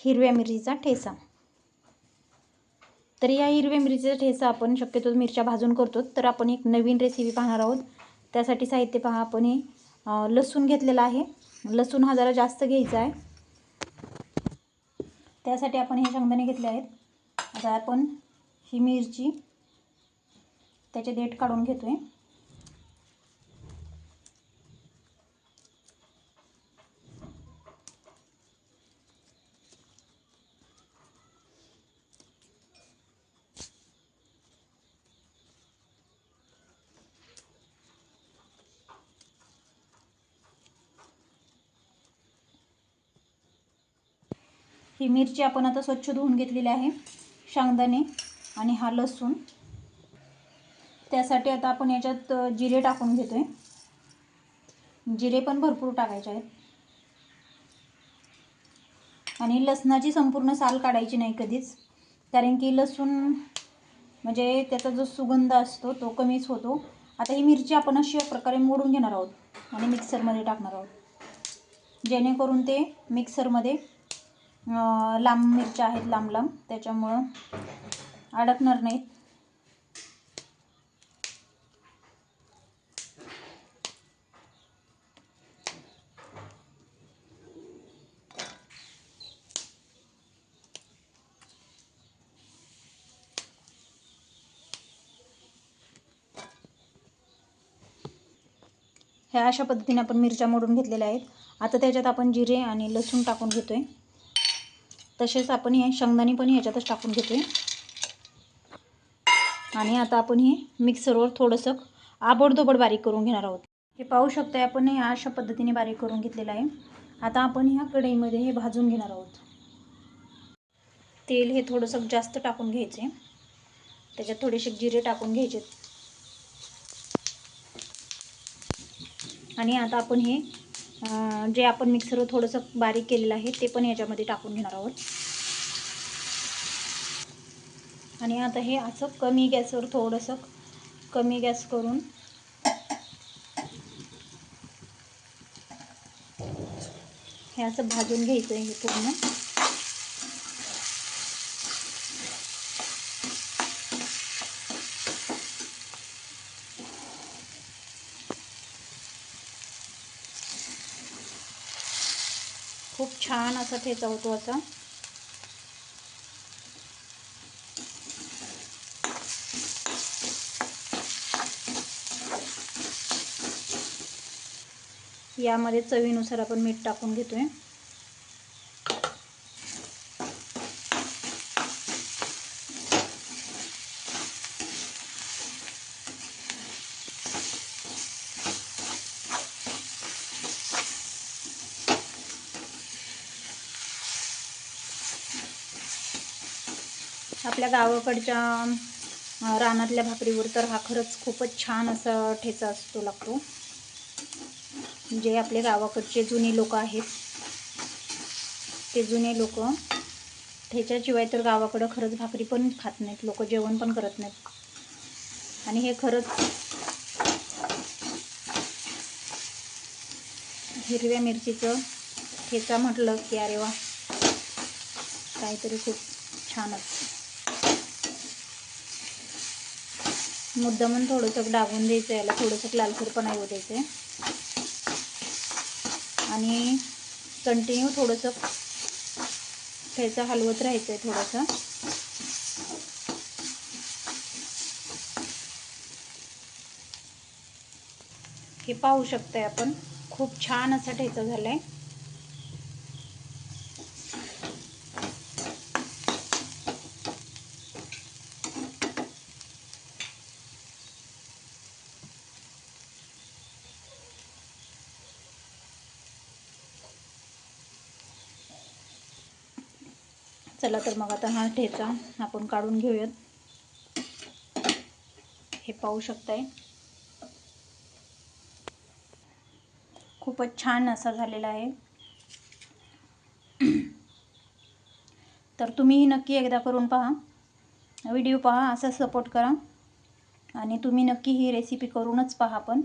हिरव्या मिरचीचा ठेचा. तर या हिरव्या मिरचीचा ठेचा आपण शक्यतो मिरच्या भाजून करतो. तर आपण एक नवीन रेसिपी पाहणार आहोत. त्यासाठी साहित्य पहा आपण हे लसूण घेतलेला आहे. लसूण हा जरा जास्त घ्यायचा आहे. त्यासाठी आपण हे शेंगदाणे घेतले आहेत. आता आपण ही मिरची त्याचे देठ काढून घेतो आहे ही मिरची आपण आता स्वच्छ धुवून घेतलेली आहे शांगदाणे आणि हा लसूण. त्यासाठी आता आपण याच्यात जिरे टाकून घेतोय. जिरे पण भरपूर टाकायचे आहेत. आणि लसणाची संपूर्ण साल काढायची नाही कधीच कारण की लसूण म्हणजे त्याचा जो सुगंध असतो तो कमीच होतो. आता ही मिरची आपण अशा प्रकारे मोडून घेणार आहोत आणि मिक्सरमध्ये टाकणार आहोत. जेणेकरून ते मिक्सरमध्ये लांब मिरच्या आहेत लांब लांब. त्याच्यामुळं अडकणार नाहीत. ह्या अशा पद्धतीने आपण मिरच्या मोडून घेतलेल्या आहेत. आता त्याच्यात आपण जिरे आणि लसूण टाकून घेतोय. तसेच आपण हे शेंगदाणे पण ह्याच्यातच टाकून घेतोय आणि आता आपण हे मिक्सरवर थोडंसं आबडधोबड बारीक करून घेणार आहोत. हे पाहू शकताय आपण हे अशा पद्धतीने बारीक करून घेतलेलं आहे. आता आपण ह्या कढईमध्ये हे भाजून घेणार आहोत. तेल हे थोडंसं जास्त टाकून घ्यायचे. त्याच्यात थोडेसे जिरे टाकून घ्यायचे. आणि आता आपण हे जे आपण मिक्सरवर थोडंसं बारीक केलेलं आहे ते पण याच्यामध्ये टाकून घेणार आहोत. आणि आता हे असं कमी गॅसवर थोडंसं कमी गॅस करून हे असं भाजून घ्यायचं आहे हे पूर्ण. खूप छान असा ठेचवतो होतो असा यामध्ये चवीनुसार आपण मीठ टाकून घेतोय. आपल्या गावाकडच्या रानातल्या भाकरीवर तर हा खरंच खूपच छान असा ठेचा असतो लागतो. जे आपले गावाकडचे जुने लोक आहेत. ते जुने लोक ठेच्याशिवाय तर गावाकडं खरंच भाकरी पण खात नाहीत. लोक जेवण पण करत नाहीत. आणि हे खरंच हिरव्या मिरचीचं ठेचा म्हटलं की अरे वा काहीतरी खूप छान मुद्दा म्हणून थोडंसं डागून द्यायचं याला थोडंसं लालसरपणा येऊ द्यायचं आहे आणि कंटिन्यू थोडंसं ठेचा हलवत राहायचं आहे थोडंसं. हे पाहू शकताय आपण. खूप छान असा ठेचा झाला आहे चला तर मग आता हा ठेचा आपण काढून घेऊयात. हे पाहू शकताय. खूपच छान असा झालेला आहे. तर तुम्हीही नक्की एकदा करून पहा. व्हिडिओ पहा असा सपोर्ट करा. आणि तुम्ही नक्की ही रेसिपी करूनच पहा पण.